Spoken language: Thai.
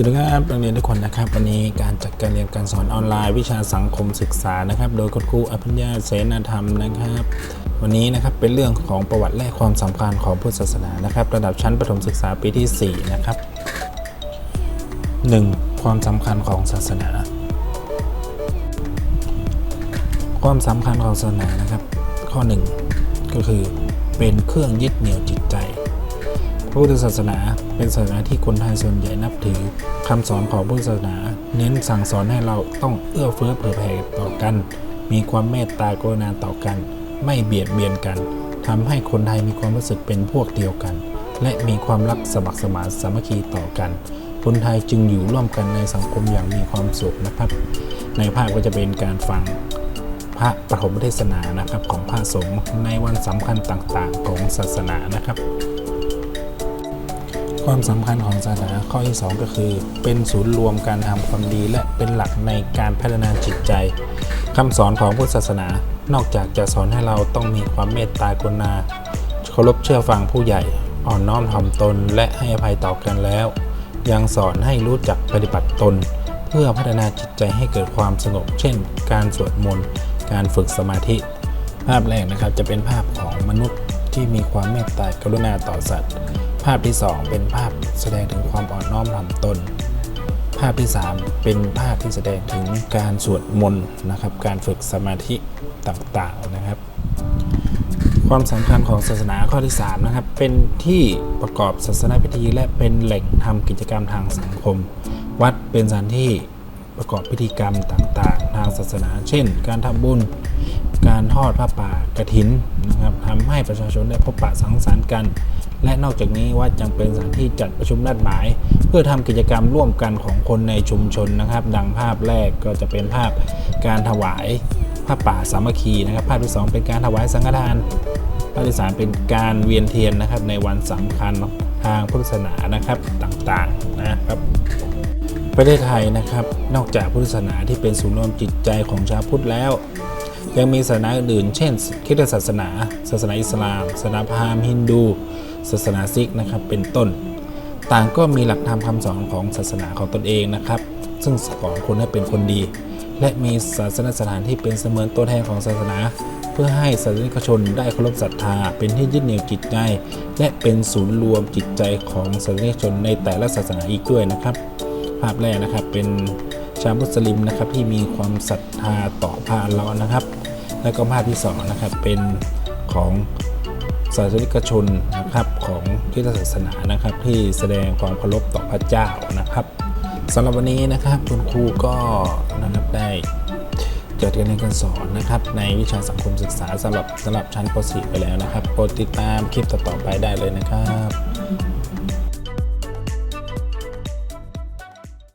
สวัสดีครับนักเรียนทุกคนนะครับวันนี้การจัดการเรียนการสอนออนไลน์ วิชาสังคมศึกษานะครับ โดยคุณครูอภิญญาเสนาธรรมนะครับ วันนี้นะครับเป็นเรื่องของประวัติและความสำคัญของพุทธศาสนานะครับ ระดับชั้นประถมศึกษาปีที่ 4 นะครับ 1. ความสำคัญของศาสนา ความสำคัญของศาสนานะครับ ข้อ 1 ก็คือเป็นเครื่องยึดเหนี่ยวจิตใจ พระพุทธศาสนาเป็นศาสนาที่คนไทยส่วนใหญ่นับถือคำสอนของพุทธศาสนา เน้นสั่งสอนให้เราต้องเอื้อเฟื้อเผื่อแผ่ต่อกัน มีความเมตตากรุณาต่อกัน ไม่เบียดเบียนกันทำให้คนไทยมีความรู้สึกเป็นพวกเดียวกัน และมีความรักสมัครสมานสามัคคีต่อกัน คนไทยจึงอยู่ร่วมกันในสังคมอย่างมีความสุขนะครับ ในภาพก็จะเป็นการฟังพระปฐมเทศนานะครับของพระสงฆ์ในวันสำคัญต่างๆ ของศาสนานะครับ ความสำคัญของศาสนาข้อที่ 2 ก็คือ เป็นศูนย์รวมการทำความดีและเป็นหลักในการพัฒนาจิตใจคำสอนของพุทธศาสนา นอกจากจะสอนให้เราต้องมีความเมตตากรุณาเคารพเชื่อฟังผู้ใหญ่ อ่อนน้อมถ่อมตนและให้อภัยต่อกันแล้ว ยังสอนให้รู้จักปฏิบัติตน เพื่อพัฒนาจิตใจให้เกิดความสงบ เช่น การสวดมนต์ การฝึกสมาธิ ภาพแรกนะครับจะเป็นภาพของมนุษย์ ที่มีความเมตตากรุณาต่อสัตว์ ภาพที่ 2 เป็นภาพแสดงถึงความอ่อนน้อมถ่อมตน ภาพที่ 3 เป็นภาพที่แสดงถึงการสวดมนต์นะครับ การฝึกสมาธิต่างๆนะครับ ความสำคัญของศาสนาข้อที่3นะครับ เป็นที่ประกอบศาสนาพิธี และเป็นแหล่งทำกิจกรรมทางสังคม วัดเป็นสถานที่ประกอบพิธีกรรมต่างๆ ทางศาสนา เช่น การทำบุญ การทอดผ้าป่ากระถิน นะครับทำให้ประชาชนได้พบปะสังสรรค์กัน และนอกจากนี้วัดยังเป็นสถานที่จัดประชุมนัดหมาย เพื่อทำกิจกรรมร่วมกันของคนในชุมชนนะครับ ดังภาพแรกก็จะเป็นภาพการถวายผ้าป่าสามัคคีนะครับ ภาพที่สองเป็นการถวายสังฆทานภาพที่สามเป็นการเวียนเทียนนะครับ ในวันสำคัญทางพุทธศาสนานะครับต่างๆนะครับประเทศไทยนะครับ นอกจากพุทธศาสนาที่เป็นศูนย์รวมจิตใจของชาวพุทธแล้ว ยังมีศาสนาอื่นเช่นคริสตศาสนา ศาสนาอิสลาม ศาสนาพราหมณ์ฮินดู ศาสนาซิกนะครับ เป็นต้น ต่างก็มีหลักธรรมคำสอนของศาสนาของตนเองนะครับ ซึ่งสอนคนให้เป็นคนดี และมีศาสนสถานที่เป็นเสมือนตัวแทนของศาสนา เพื่อให้ศาสนิกชนได้เคารพศรัทธา เป็นที่ยึดเหนี่ยวจิตใจ และเป็นศูนย์รวมจิตใจของศาสนิกชนในแต่ละศาสนาอีกด้วยนะครับ ภาพแรกนะครับเป็นชาวมุสลิมนะครับที่มีความศรัทธาต่อพระอัลลาะห์นะครับ แล้วก็ภาพที่สองนะครับเป็นของศาสนิกชนนะครับของคริสตศาสนานะครับ ที่แสดงความเคารพต่อพระเจ้านะครับสำหรับวันนี้นะครับคุณครูก็นะครับได้จัดการเรียนการสอนนะครับ ในวิชาสังคมศึกษาสำหรับสำหรับชั้นป .4 ไปแล้วนะครับโปรดติดตามคลิปต่อๆไปได้เลยนะครับ